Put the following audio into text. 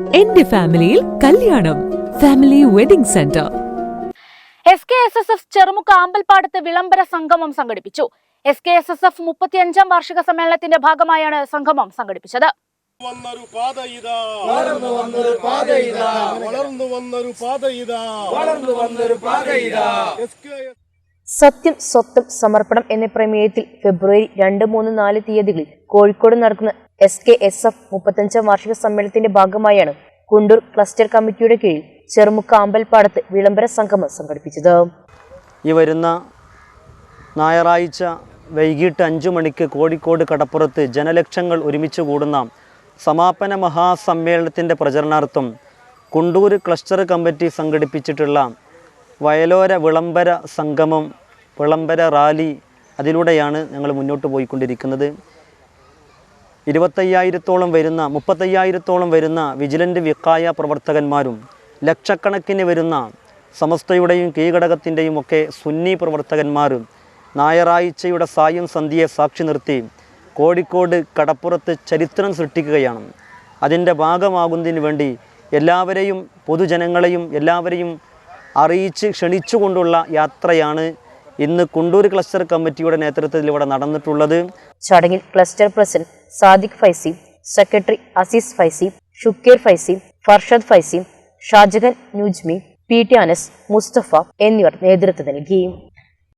എന്റെ ഫാമിലിയിൽ കല്യാണം. Family wedding centre. S K S S F Cherumukku ആമ്പൽപ്പാടത്ത് വിളംബര സംഗമം സംഘടിപ്പിച്ചു. S K S S F മുപ്പത്തിയഞ്ചാം വാർഷിക സമ്മേളനത്തിന്റെ ഭാഗമായാണ് സംഗമം സംഘടിപ്പിച്ചത്. വന്നൊരു പാത ഇതാ. വളർന്നു വന്നൊരു പാത ഇതാ. വളർന്നു വന്നൊരു പാത ഇതാ. വളർന്നു വന്നൊരു പാത ഇതാ. സത്യം സ്വത്വം സമർപ്പണം എന്ന പ്രമേയത്തിൽ ഫെബ്രുവരി രണ്ട് മൂന്ന് നാല് തീയതികളിൽ കോഴിക്കോട് നടക്കുന്ന എസ് കെ എസ് എഫ് മുപ്പത്തഞ്ചാം വാർഷിക സമ്മേളനത്തിന്റെ ഭാഗമായാണ് കുണ്ടൂർ ക്ലസ്റ്റർ കമ്മിറ്റിയുടെ കീഴിൽ ചെറുമുക്ക അമ്പൽപ്പാടത്ത് വിളംബര സംഗമം സംഘടിപ്പിച്ചത്. ഈ വരുന്ന ഞായറാഴ്ച വൈകിട്ട് അഞ്ചു മണിക്ക് കോഴിക്കോട് കടപ്പുറത്ത് ജനലക്ഷങ്ങൾ ഒരുമിച്ച് കൂടുന്ന സമാപന മഹാസമ്മേളനത്തിന്റെ പ്രചരണാർത്ഥം കുണ്ടൂർ ക്ലസ്റ്റർ കമ്മിറ്റി സംഘടിപ്പിച്ചിട്ടുള്ള വയലോര വിളംബര സംഗമം വിളംബര റാലി അതിലൂടെയാണ് ഞങ്ങൾ മുന്നോട്ട് പോയിക്കൊണ്ടിരിക്കുന്നത്. ഇരുപത്തയ്യായിരത്തോളം വരുന്ന മുപ്പത്തയ്യായിരത്തോളം വരുന്ന വിജിലന്റ് വിക്കായ പ്രവർത്തകന്മാരും ലക്ഷക്കണക്കിന് വരുന്ന സമസ്തയുടെയും കീഘടകത്തിന്റെയും ഒക്കെ സുന്നി പ്രവർത്തകന്മാരും ഞായറാഴ്ചയുടെ സായം സന്ധ്യയെ സാക്ഷി നിർത്തി കോഴിക്കോട് കടപ്പുറത്ത് ചരിത്രം സൃഷ്ടിക്കുകയാണ്. അതിന്റെ ഭാഗമാകുന്നതിന് വേണ്ടി എല്ലാവരെയും പൊതുജനങ്ങളെയും എല്ലാവരെയും അറിയിച്ച് ക്ഷണിച്ചുകൊണ്ടുള്ള യാത്രയാണ് ഇന്ന് കുണ്ടൂർ ക്ലസ്റ്റർ കമ്മിറ്റിയുടെ നേതൃത്വത്തിൽ ഇവിടെ നടന്നിട്ടുള്ളത് ചടങ്ങിൽ cluster president Sadiq Faizi secretary Azeez Faizi Shukkur Faizi Farshad Faizi Shajahan Nujmi P T Anas Mustafa എന്നിവർ നേതൃത്വം നൽകി.